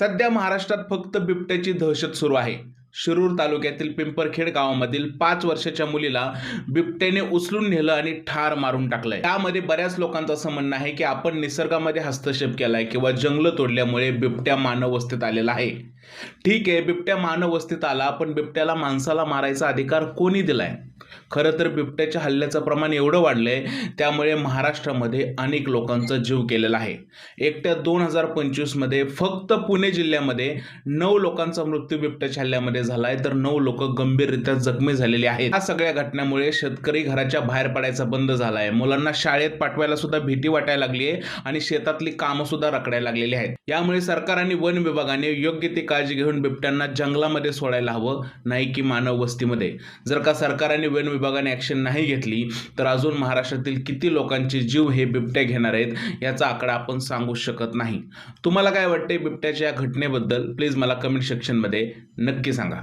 सध्या महाराष्ट्रात फक्त बिबट्याची दहशत सुरू आहे. शिरूर तालुक्यातील पिंपरखेड गावामधील पाच वर्षाच्या मुलीला बिबट्याने उचलून नेलं आणि ठार मारून टाकलंय. त्यामध्ये बऱ्याच लोकांचं असं म्हणणं आहे की आपण निसर्गामध्ये हस्तक्षेप केलाय किंवा जंगलं तोडल्यामुळे बिबट्या मानव वस्तीत आलेला आहे. ठीक आहे बिबट्या मानव वस्तीत आला पण बिबट्याला माणसाला मारायचा अधिकार कोणी दिलाय? खरं तर बिबट्याच्या हल्ल्याचं प्रमाण एवढं वाढलंय त्यामुळे महाराष्ट्रामध्ये अनेक लोकांचा जीव गेलेला आहे. एकट्या दोन हजार पंचवीसमध्ये फक्त पुणे जिल्ह्यामध्ये नऊ लोकांचा मृत्यू बिबट्याच्या हल्ल्यामध्ये झाला आहे तर नऊ लोक गंभीररित्या जखमी झालेले आहेत. या सगळ्या घटनेमुळे शेतकरी घराच्या बाहेर पडायचा बंद झालाय. मुलांना शाळेत पाठवायला सुद्धा भीती वाटायला लागली आहे आणि शेतातली कामं सुद्धा रखडायला लागलेली आहेत. यामुळे सरकार आणि वन विभागाने योग्य ती काळजी घेऊन बिबट्यांना जंगलामध्ये सोडायला हवं नाही की मानव वस्तीमध्ये. जर का सरकार आणि वन विभागाने ॲक्शन नाही घेतली तर अजून महाराष्ट्रातील किती लोकांचे जीव हे बिबट्या घेणार आहेत याचा आकडा आपण सांगू शकत नाही. तुम्हाला काय वाटते बिबट्याच्या या घटनेबद्दल? प्लीज मला कमेंट सेक्शनमध्ये नक्की सांगा.